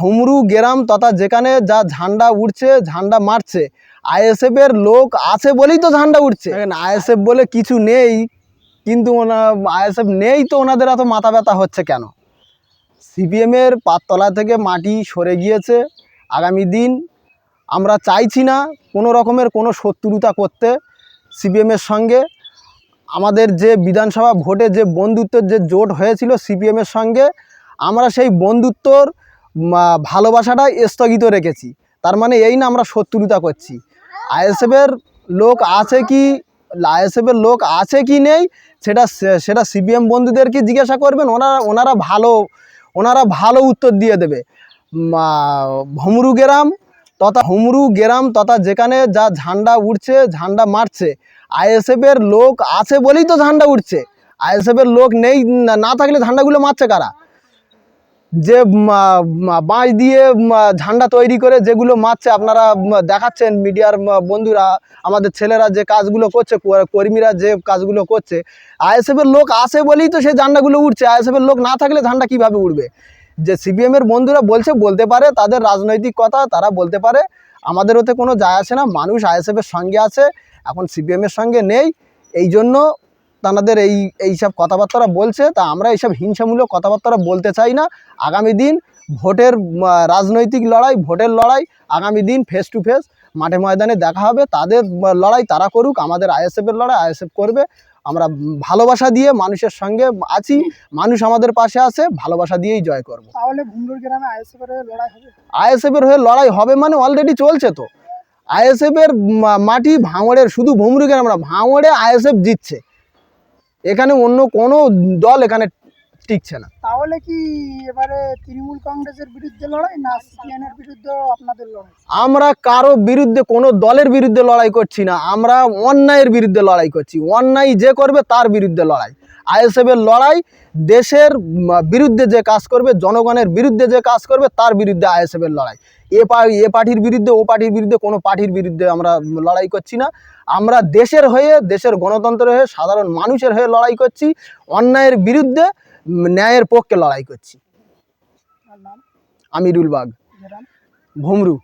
হুমরু গ্রাম তথা যেখানে যা ঝান্ডা উঠছে ঝান্ডা মারছে, আইএসএফ এর লোক আছে বলেই তো ঝান্ডা উঠছে আইএসএফ বলে কিছু নেই, কিন্তু ওনা, আইএসএফ নেই তো ওনাদের এত মাথা ব্যথা হচ্ছে কেন? সিপিএমের পাততলা থেকে মাটি সরে গিয়েছে। আগামী দিন আমরা চাইছি না কোনো রকমের কোনো শত্রুতা করতে সিপিএমের সঙ্গে। আমাদের যে বিধানসভা ভোটে যে বন্ধুত্বের যে জোট হয়েছিল সিপিএমের সঙ্গে, আমরা সেই বন্ধুত্বর ভালোবাসাটা স্থগিত রেখেছি। তার মানে এই না আমরা শত্রুতা করছি। আইএসএফের লোক আছে কি আইএসএফের লোক আছে কি নেই, সেটা সেটা সিপিএম বন্ধুদেরকে জিজ্ঞাসা করবেন, ওনারা ওনারা ভালো ওনারা ভালো উত্তর দিয়ে দেবে। ভমরু গ্রাম তথা হুমরু গ্রাম তথা যেখানে যা ঝান্ডা উঠছে ঝান্ডা মারছে আইএসএফ এর লোক আছে বলেই তো ঝান্ডা উঠছে আইএসএফ এর লোক নেই না থাকলে ঝান্ডাগুলো মারছে কারা? যে বাঁশ দিয়ে ঝান্ডা তৈরি করে যেগুলো মারছে, আপনারা দেখাচ্ছেন মিডিয়ার বন্ধুরা, আমাদের ছেলেরা যে কাজগুলো করছে কর্মীরা যে কাজগুলো করছে, আইএসএফ এর লোক আসে বলেই তো সেই ঝান্ডাগুলো উঠছে আইএসএফ এর লোক না থাকলে ঝান্ডা কীভাবে উঠবে যে সিপিএম এর বন্ধুরা বলছে, বলতে পারে তাদের রাজনৈতিক কথা, তারা বলতে পারে, আমাদের ওতে কোনো যায় আসে না, মানুষ আইএসএফ এর সঙ্গে আছে, এখন সিপিএম এর সঙ্গে নেই এই জন্য তাদের এই এইসব কথাবার্তারা বলছে তা আমরা এইসব হিংসামূলক কথাবার্তারা বলতে চাই না। আগামী দিন ভোটের রাজনৈতিক লড়াই ভোটের লড়াই আগামী দিন ফেস টু ফেস মাঠে ময়দানে দেখা হবে। তাদের লড়াই তারা করুক আমাদের আইএসএফের লড়াই আইএসএফ করবে। আমরা ভালোবাসা দিয়ে মানুষের সঙ্গে আছি মানুষ আমাদের পাশে আছে ভালোবাসা দিয়েই জয় করব। তাহলে ভুমরুর গ্রামে আইএসএফ এর লড়াই হবে? আইএসএফের হয়ে লড়াই হবে মানে অলরেডি চলছে তো। আইএসএফের মাটি ভাঙড়ের শুধু ভুমরুকে আমরা ভাঙড়ে আইএসএফ জিতছে। এখানে অন্য কোনো দল এখানে টিকছে না। তাহলে কি এবারে তৃণমূল কংগ্রেসের বিরুদ্ধে লড়াই না সিপিএন এর বিরুদ্ধে আপনাদের লড়াই? আমরা কারও বিরুদ্ধে কোনো দলের বিরুদ্ধে লড়াই করছি না। আমরা অন্যায়ের বিরুদ্ধে লড়াই করছি। অন্যায় যে করবে তার বিরুদ্ধে লড়াই। আইএসএফের লড়াই দেশের বিরুদ্ধে যে কাজ করবে জনগণের বিরুদ্ধে যে কাজ করবে তার বিরুদ্ধে আইএসএফের লড়াই। এ পা এ পার্টির বিরুদ্ধে ও পার্টির বিরুদ্ধে কোনো পার্টির বিরুদ্ধে আমরা লড়াই করছি না। আমরা দেশের হয়ে দেশের গণতন্ত্রের হয়ে সাধারণ মানুষের হয়ে লড়াই করছি অন্যায়ের বিরুদ্ধে ন্যায়ের পক্ষে লড়াই করছি। আমিরুল বাগ। ভুমরু।